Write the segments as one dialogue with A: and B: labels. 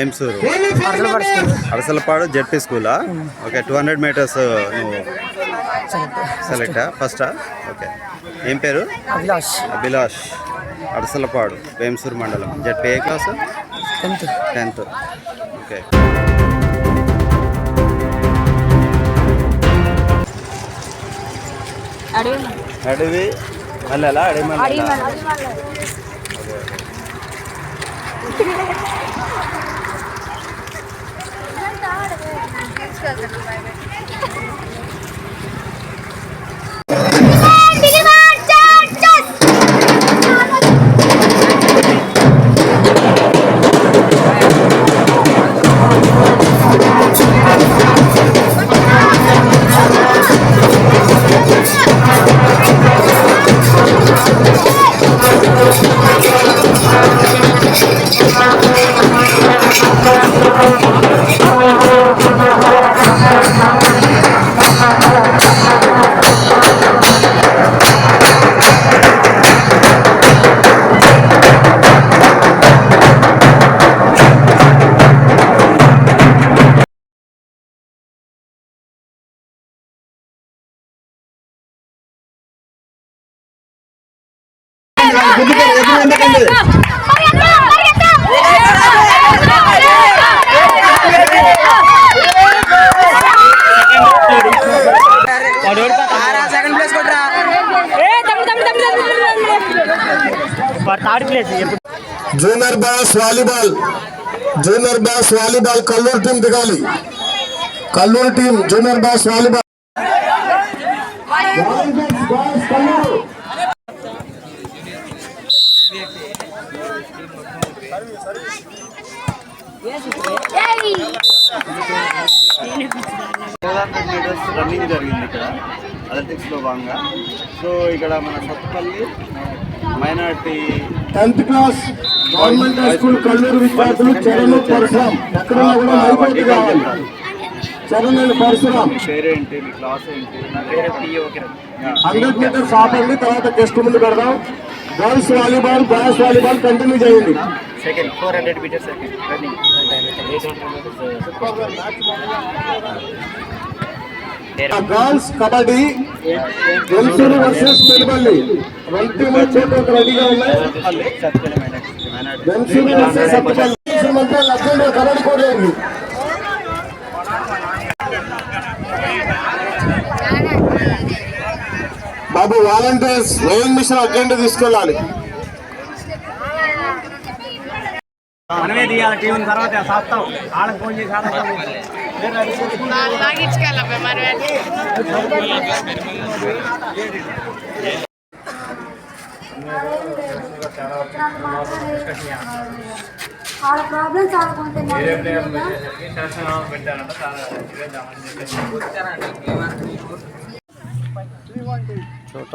A: Vemsoor
B: Arasalapadu
A: ZP స్కూలా okay two hundred metres నువ్వు సెలెక్టా. ఫస్టా? ఓకే. ఏం పేరు?
B: అభిలాష్.
A: అభిలాష్. అరసలపాడు వేంసూరు మండలం. జెడ్పీ ఏ క్లాసు?
B: టెన్త్.
A: టెన్త్. ఓకే. అడవి. మళ్ళీ అడవి మళ్ళీ
B: సెకండ్ ప్లేస్ కొట్రా third place
C: junior boys volleyball junior boys volleyball Kallur team దిగాలి Kallur team junior boys volleyball volleyball boys Kallur
A: four hundred metres running జరిగింది ఇక్కడ అథ్లెటిక్స్లో భాగంగా. సో ఇక్కడ మన Sathupalli minority
C: tenth class government high school Kallur విద్యార్థులు చరణ్ పరశురాం ఎక్కడ కూడా మైపూర్తి కావాలి చరణ్ అండ్ పరశురాం
A: పేరేంటి మీ క్లాస్ ఏంటి? నా పేరు పిఓ
C: హండ్రెడ్ మీటర్స్ ఆపండి తర్వాత టెస్ట్ ముందు పెడదాం. Girls volleyball boys volleyball continue చేయండి.
A: Second four hundred metres second running
C: girls kabaddi Vemsur versus Peruballi రెండు రెడీగా ఉన్నాయి వర్సెస్ సత్తుపల్లి కబడ్డీ కూడా ఉంది బాబు వాలంటీర్స్ రోహింగ్ మిషన్ అర్జెంట్ తీసుకెళ్ళాలి.
B: మనమే తీయాలి టీం తర్వాత సాస్తాం వాళ్ళకి ఫోన్ చేసి
D: లాగించుకెళ్ళబ్బా మరి
E: వాళ్ళ ప్రాబ్లమ్స్ ఆడుకుంటే
A: చోట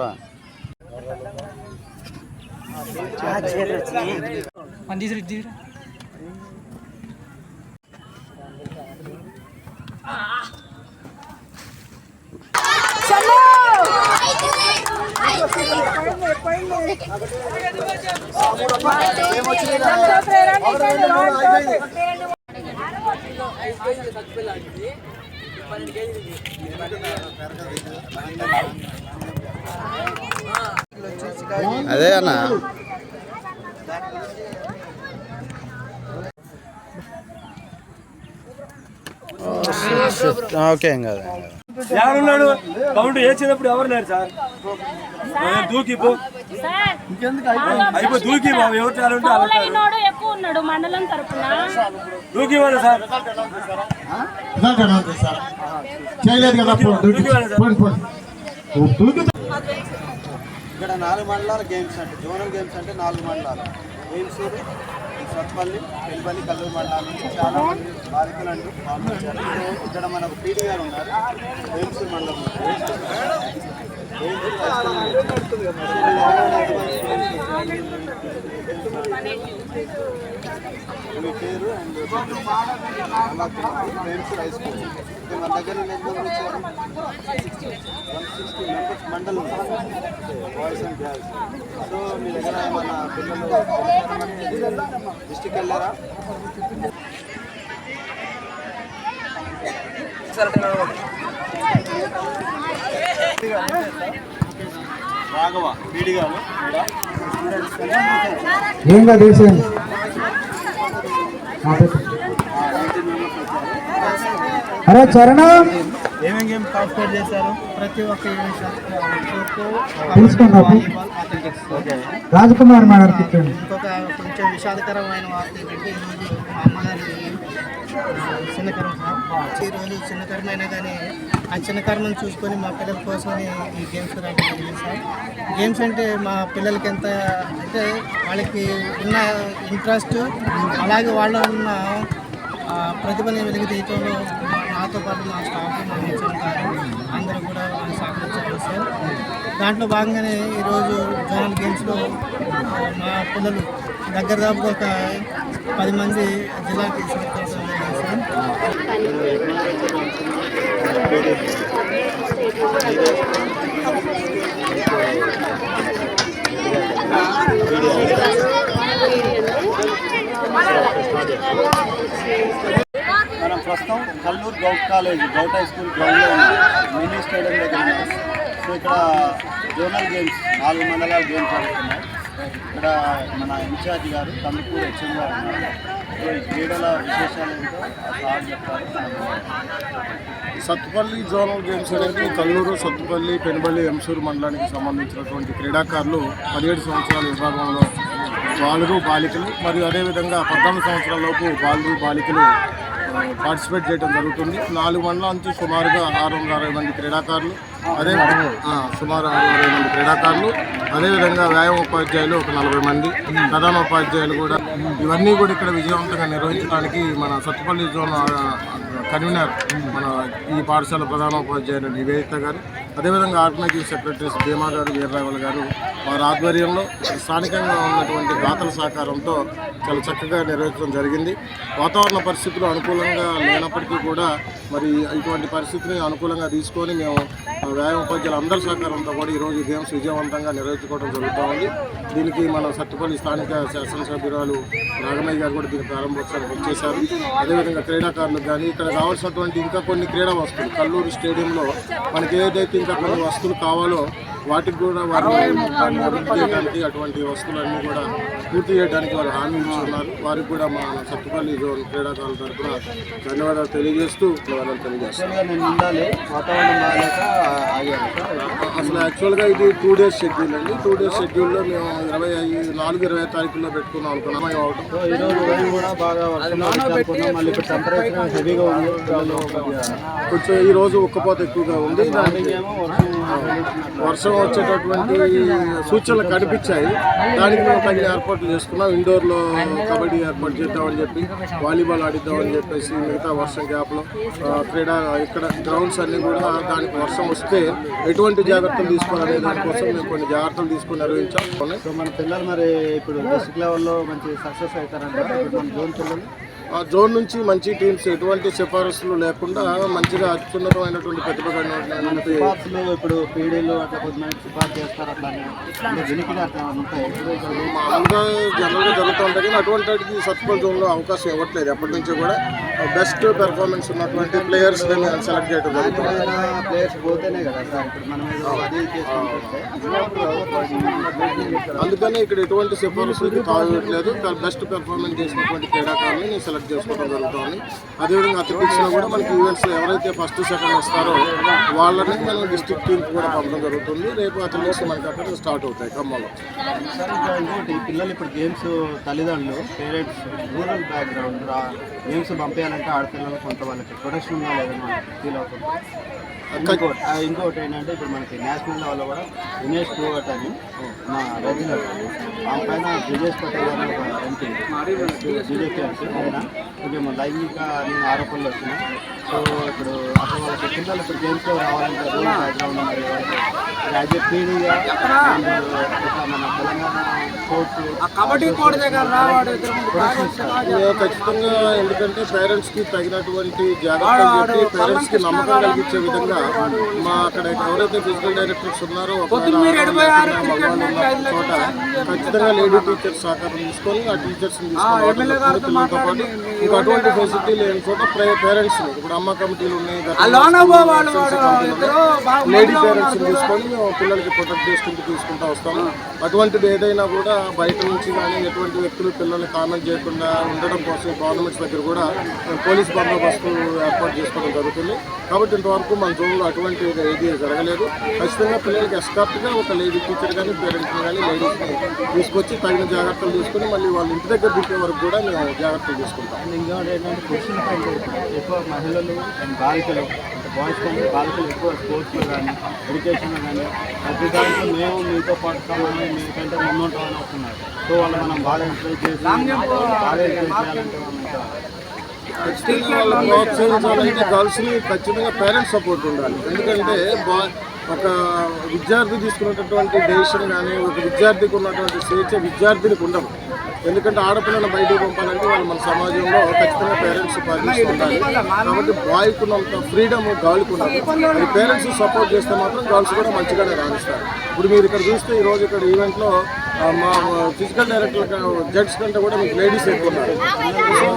A: అదే అన్న. ఓకే ఏం కాదు ఏం కాదు.
F: ఎవరున్నాడు? కౌంట్ వేసినప్పుడు ఎవరు లేరు సార్? దూకి పో అయిపో దూకి బాబు ఎవరు టాలెంట్ వాళ్ళు ఉంటారు.
D: అయినోడు ఎక్కువ ఉన్నాడు మండలం తరపున.
F: దూకి వాళ్ళు సార్.
C: చేయలేదు కదా పోండి, పోండి. దూకి.
A: ఇక్కడ నాలుగు మండలాల గేమ్స్ అంటే జోనల్ గేమ్స్ అంటే నాలుగు మండలాలు. వేల్సూరు సత్పల్లి పెళ్పల్లి కల్లూరు మండలాల నుంచి చాలా మంది బాలికలు అంటూ ఇక్కడ మనకు పీడి గారు ఉన్నారు. వేల్సూరు మండలం మీ పేరు అండ్ వేల్సూరు హై స్కూల్ మన దగ్గర నేను ఎంత sixty members mandal boys and girls so మీ దగ్గర మన పిల్లలు డిస్టిక్ వెళ్ళారా రాఘవ
C: అరే చరణ.
A: ఏమేమి గేమ్ పార్టిసిపేట్ చేశారు?
G: ప్రతి ఒక్క
C: రాజకుమార్ కూర్చోండి
G: ఇంకొక కొంచెం విషాదకరమైన వార్త ఏంటంటే ఈరోజు మా అమ్మగారి చిన్న కర్మ ఈరోజు చిన్న కర్మ అయినా కానీ ఆ చిన్న కర్మను చూసుకొని మా పిల్లల కోసమని ఈ గేమ్స్ రావడం జరిగింది సార్. గేమ్స్ అంటే మా పిల్లలకి ఎంత అంటే వాళ్ళకి ఉన్న ఇంట్రెస్ట్ అలాగే వాళ్ళ ఉన్న ప్రతిభని వెలికితీయటంలో నాతో పాటు మా స్టాఫ్ మా హెచ్ఎం అందరూ కూడా వాళ్ళు సహకరించారు సార్. దాంట్లో భాగంగానే ఈరోజు జోనల్ గేమ్స్లో మా పిల్లలు దగ్గర దాపు ఒక పది మంది జిల్లాకి సెలెక్ట్ అవడం జరిగింది సార్
A: మనం ప్రస్తుతం Kallur govt college govt high school గ్రౌండ్లో ఉన్నాం మినీ స్టేడియం దగ్గర ఉన్నాం. సో ఇక్కడ జోనల్ గేమ్స్ నాలుగు మండలాల గేమ్స్ ఆడుతున్నాయి ఇక్కడ మన ఇన్ఛార్జ్ గారు కందుకూరు హెచ్ఎం గారు ఉన్నారు. ఈ క్రీడల విశేషాలు ఏంటో సార్ చెప్తారు
C: సత్తుపల్లి జోనల్ గేమ్స్ అనేది కల్లూరు సత్తుపల్లి పెనుబల్లి ఎంసూరు మండలానికి సంబంధించినటువంటి క్రీడాకారులు పదిహేడు సంవత్సరాల విభాగంలో బాలురు బాలికలు మరియు అదేవిధంగా పద్నాలుగు సంవత్సరాల లోపు బాలురు బాలికలు పార్టిసిపేట్ చేయడం జరుగుతుంది. నాలుగు మండల నుంచి సుమారుగా ఆరు వందల అరవై మంది క్రీడాకారులు అదే సుమారు ఆరు అరవై మంది క్రీడాకారులు అదేవిధంగా వ్యాయామ ఉపాధ్యాయులు ఒక నలభై మంది ప్రధాన ఉపాధ్యాయులు కూడా. ఇవన్నీ కూడా ఇక్కడ విజయవంతంగా నిర్వహించడానికి మన సత్తుపల్లి జోన్ కన్వీనర్ మన ఈ పాఠశాల ప్రధానోపాధ్యాయులు నివేదిత గారు అదేవిధంగా ఆర్గనైజింగ్ సెక్రటరీస్ భీమా గారు వీర్రావుల గారు వారి ఆధ్వర్యంలో స్థానికంగా ఉన్నటువంటి దాతల సహకారంతో చాలా చక్కగా నిర్వహించడం జరిగింది. వాతావరణ పరిస్థితులు అనుకూలంగా లేనప్పటికీ కూడా మరి ఇటువంటి పరిస్థితిని అనుకూలంగా తీసుకొని మేము ఆ, వ్యాయామ ఉపాధ్యాయులు అందరి సహకారంతో కూడా ఈరోజు ఈ గేమ్స్ విజయవంతంగా నెరవేర్చుకోవడం జరుగుతూ ఉంది. దీనికి మన సత్తుపల్లి స్థానిక శాసనసభ్యురాలు రాఘమయ్య గారు కూడా దీనికి ప్రారంభోత్సవం వచ్చేశారు. అదేవిధంగా క్రీడాకారులకు కానీ ఇక్కడ కావాల్సినటువంటి ఇంకా కొన్ని క్రీడా వస్తువులు కల్లూరు స్టేడియంలో మనకి ఏదైతే ఇంకా కొన్ని వస్తువులు కావాలో వాటికి కూడా వారు చేయడానికి అటువంటి వస్తువులన్నీ కూడా పూర్తి చేయడానికి వారు హామీ ఇస్తున్నారు వారికి కూడా మా సత్తుపల్లి జోన్ క్రీడాకారుల తరఫున ధన్యవాదాలు తెలియజేస్తూ ధన్యవాదాలు తెలియజేస్తాను అసలు యాక్చువల్గా ఇది టూ డేస్ షెడ్యూల్ అండి. టూ డేస్ షెడ్యూల్లో మేము ఇరవై ఐదు నాలుగు ఇరవై తారీఖుల్లో పెట్టుకున్నాం అనుకున్నాం. అవుట్
A: ఉదయం కూడా బాగా మళ్ళీ టెంపరేచర్ హెవీగా ఉంది.
C: కొంచెం ఈ రోజు ఉక్కపోత ఎక్కువగా ఉంది. దానికి
A: ఏమో వర్షం
C: వచ్చేటటువంటి సూచనలు కనిపించాయి. దానికి మేము తగిన ఏర్పాట్లు చేసుకున్నాం. ఇండోర్లో కబడ్డీ ఏర్పాటు చేద్దామని చెప్పి వాలీబాల్ ఆడిద్దామని చెప్పేసి మిగతా వర్షం గ్యాప్లో క్రీడా ఇక్కడ గ్రౌండ్స్ అన్నీ కూడా దానికి వర్షం వస్తే ఎటువంటి జాగ్రత్తలు తీసుకోవాలనే దానికోసం మేము కొన్ని జాగ్రత్తలు తీసుకుని నిర్వహించాం.
A: సో మన పిల్లలు మరి ఇప్పుడు డిస్ట్రిక్ట్ లెవెల్లో మంచి సక్సెస్ అవుతారంటే మన జోన్ పిల్లలు
C: ఆ జోన్ నుంచి మంచి టీమ్స్ ఎటువంటి సిఫారసులు లేకుండా మంచిగా అత్యున్నతమైనటువంటి ప్రతిభ
A: సిఫార్సులు ఇప్పుడు పీడీలు అట్లా సిఫార్సు చేస్తారు
C: మామూలుగా జనరల్గా జరుగుతూ ఉంటాయి కానీ అటువంటి వాటికి సత్పల్ జోన్లో అవకాశం ఇవ్వట్లేదు. ఎప్పటి నుంచో కూడా బెస్ట్ పెర్ఫార్మెన్స్ ఉన్నటువంటి ప్లేయర్స్ సెలెక్ట్ చేయడం జరుగుతుంది.
A: ప్లేయర్స్ పోతేనే కదా సార్ ఇప్పుడు మనం ఏదో అది చేసుకుంటే
C: అందుకని ఇక్కడ ఎటువంటి సిఫారసులకి తాగట్లేదు బెస్ట్ పెర్ఫార్మెన్స్ చేసినటువంటి క్రీడాకారుని నేను సెలెక్ట్ చేసుకోవడం జరుగుతుంది అదేవిధంగా అథ్లెటిక్స్లో కూడా మనకి ఈవెంట్స్లో ఎవరైతే ఫస్ట్ సెకండ్ వస్తారో వాళ్ళని మనం డిస్ట్రిక్ట్ టీమ్కి కూడా పంపడం జరుగుతుంది. రేపు అథ్లెటిక్స్ మనకి అక్కడ స్టార్ట్ అవుతాయి ఖమ్మంలో.
A: ఇంకా ఇంకోటి పిల్లలు ఇప్పుడు గేమ్స్ తల్లిదండ్రులు పేరెంట్స్ రూరల్ బ్యాక్గ్రౌండ్ గేమ్స్ పంపించాలంటే ఆడపిల్లలు కొంత వాళ్ళకి ప్రొటెక్షన్ ఫీల్ అవుతుంది. ఇంకోటి ఇంకోటి ఏంటంటే ఇప్పుడు మనకి నేషనల్ లెవెల్లో కూడా దినేష్ పోగట్ అని మా రెగ్యులర్ ఆ పైన బ్రిజేష్ పటేల్ ఒక ఎంపీ బీజేపీ ఆయన కొంచెం లైంగిక ఆరోపణలు వచ్చినాయి. సో ఇప్పుడు అసలు వాళ్ళకి పిల్లలు ఇప్పుడు గేమ్స్లో రావాలంటే బ్యాక్గ్రౌండ్ మరి యాజ్ ఏ పీడీగా ఇట్లా మన తెలంగాణ
C: ఖచ్చితంగా ఎందుకంటే పేరెంట్స్కి తగినటువంటి జాగ్రత్తలు చెప్పి పేరెంట్స్కి నమ్మకం కలిగించే విధంగా మా అక్కడ ఎవరైతే ఫిజికల్ డైరెక్టర్స్ ఉన్నారో చోట ఖచ్చితంగా లేడీ టీచర్స్ సహకారం తీసుకొని ఆ టీచర్స్ తీసుకొని పిల్లలతో పాటు ఇంకా అటువంటి ఫెసిలిటీ లేని చోట పేరెంట్స్ ఇప్పుడు అమ్మ కమిటీలు ఉన్నాయి లేడీ పేరెంట్స్ తీసుకొని పిల్లలకి ప్రొటెక్ట్ చేసుకుంటూ తీసుకుంటూ వస్తాము. అటువంటిది ఏదైనా కూడా బయట నుంచి కానీ ఎటువంటి వ్యక్తులు పిల్లల్ని కామెంట్ చేయకుండా ఉండడం కోసం గవర్నమెంట్స్ దగ్గర కూడా పోలీస్ బందోబస్తు ఏర్పాటు చేసుకోవడం జరుగుతుంది. కాబట్టి ఇంతవరకు మన జోన్లో అటువంటి ఏది జరగలేదు. ఖచ్చితంగా పిల్లలకి ఎస్కార్ట్గా ఒక లేడీ టీచర్ కానీ పేరెంట్స్ని కానీ లేడీస్ని తీసుకొచ్చి తగిన జాగ్రత్తలు తీసుకుని మళ్ళీ వాళ్ళ ఇంటి దగ్గర దిగే వరకు కూడా మేము జాగ్రత్తలు తీసుకుంటాం.
A: ఇంకోటి ఏంటంటే ఎక్కువ మహిళలు అండ్ బాలికలు బాయ్స్ కంటే బాలికలు ఎక్కువ స్పోర్ట్స్లో కానీ ఎడ్యుకేషన్లో కానీ ప్రతి దాంట్లో మేము మీతో పాటు కావాలి మీకంటే ముందుంటామని వస్తున్నారు సో వాళ్ళు మనం బాగా ఎంకరేజ్ చేసి బాగా ఎంకరేజ్ చేయాలంటే
C: ప్రోత్సహించాలంటే గర్ల్స్ని ఖచ్చితంగా పేరెంట్స్ సపోర్ట్ ఉండాలి ఎందుకంటే బా ఒక విద్యార్థి తీసుకున్నటువంటి డెసిషన్ కానీ ఒక విద్యార్థికి ఉన్నటువంటి స్వేచ్ఛ విద్యార్థినికి ఉండదు ఎందుకంటే ఆడపిల్లలు బయటకు పంపాలంటే వాళ్ళు మన సమాజంలో ఖచ్చితంగా పేరెంట్స్ పాటిస్తుండాలి కాబట్టి బాయ్కి ఉన్నంత ఫ్రీడమ్ గర్ల్కి ఉండదు పేరెంట్స్ సపోర్ట్ చేస్తే మాత్రం గర్ల్స్ కూడా మంచిగానే రాణిస్తారు. ఇప్పుడు మీరు ఇక్కడ చూస్తే ఈరోజు ఇక్కడ ఈవెంట్లో మా ఫిజికల్ డైరెక్టర్ జడ్స్ కంటే కూడా మీకు లేడీస్ ఎక్కువ ఉన్నారు. సో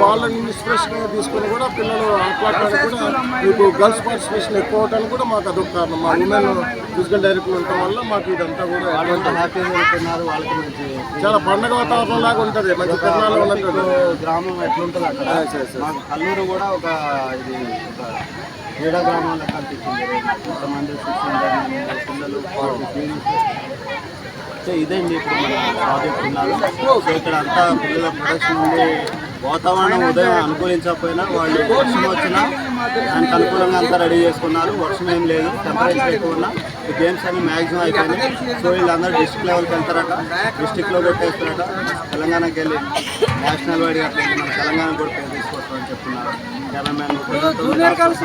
C: వాళ్ళని ఇన్స్పిరేషన్ తీసుకొని కూడా పిల్లలు ఆటలాడటానికి కూడా మీకు గర్ల్స్ పార్టిసిపేషన్ ఎక్కువ అవడానికి కూడా మాకు అదొక కారణం. మా ఉమెన్ ఫిజికల్ డైరెక్టర్ ఉండటం వల్ల మాకు ఇదంతా కూడా
A: వాళ్ళంతా హ్యాపీగా వెళ్తున్నారు వాళ్ళకి మంచి
C: చాలా పండగ వాతావరణం లాగా ఉంటుంది మంచి తిరణాలు ఉన్నట్టు
A: గ్రామం ఎట్లుంటుంది అక్కడ? కల్లూరు కూడా ఒక ఇది క్రీడా గ్రామం లెక్క అనిపించింది కొంతమంది పిల్లలు సో ఇదండి ఇప్పుడు మన ప్రాజెక్ట్ ఉన్నారు. సో ఇక్కడ అంతా పిల్లల ప్రొడక్షన్ ఉండి వాతావరణం ఉదయం అనుకూలించకపోయినా వాళ్ళు వర్షం వచ్చినా దానికి అనుకూలంగా అంతా రెడీ చేసుకున్నారు. వర్షం ఏం లేదు టెంపరేచర్ ఎక్కువ ఉన్నా. ఈ గేమ్స్ అన్ని మ్యాక్సిమం అయిపోయినాయి. సో వీళ్ళందరూ డిస్ట్రిక్ట్ లెవెల్కి వెళ్తారట డిస్ట్రిక్ట్లో కొట్టేస్తారట. తెలంగాణకి వెళ్ళి నేషనల్ వైడ్గా అట్లా మన తెలంగాణ కూడా పేరు తీసుకొస్తామని చెప్తున్నారు. Cameraman
F: junior girls